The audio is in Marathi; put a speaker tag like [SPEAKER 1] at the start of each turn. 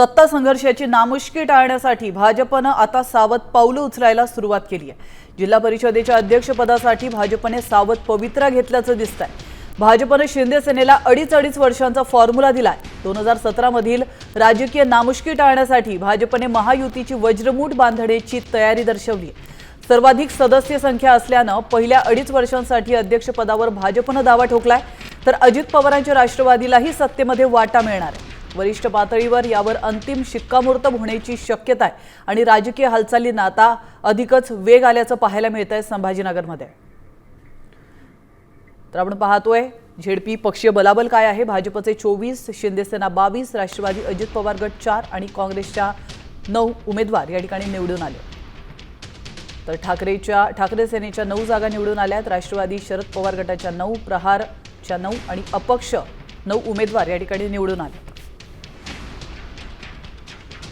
[SPEAKER 1] सत्ता संघर्षाची नामुष्की टाळण्यासाठी भाजपनं आता सावध पावलं उचलायला सुरुवात केली आहे. जिल्हा परिषदेच्या अध्यक्षपदासाठी भाजपने सावध पवित्रा घेतल्याचं दिसत आहे भाजपनं शिंदे सेनेला अडीच अडीच वर्षांचा फॉर्म्युला दिलाय. दोन हजार सतरामधील राजकीय नामुष्की टाळण्यासाठी भाजपने महायुतीची वज्रमूठ बांधण्याची तयारी दर्शवली आहे. सर्वाधिक सदस्य संख्या असल्यानं पहिल्या अडीच वर्षांसाठी अध्यक्षपदावर भाजपनं दावा ठोकलाय. तर अजित पवारांच्या राष्ट्रवादीलाही सत्तेमध्ये वाटा मिळणार आहे. वरिष्ठ पातळीवर यावर अंतिम शिक्कामोर्तब होण्याची शक्यता आहे. आणि राजकीय हालचालींना आता अधिकच वेग आल्याचं पाहायला मिळत आहे संभाजीनगरमध्ये. तर आपण पाहतोय झेडपी पक्षीय बलाबल काय आहे? भाजपचे चोवीस शिंदेसेना बावीस राष्ट्रवादी अजित पवार गट चार आणि काँग्रेसच्या नऊ उमेदवार या ठिकाणी निवडून आले. तर ठाकरेच्या ठाकरे सेनेच्या नऊ जागा निवडून आल्यात. राष्ट्रवादी शरद पवार गटाच्या नऊ प्रहारच्या नऊ आणि अपक्ष नऊ उमेदवार या ठिकाणी निवडून आले.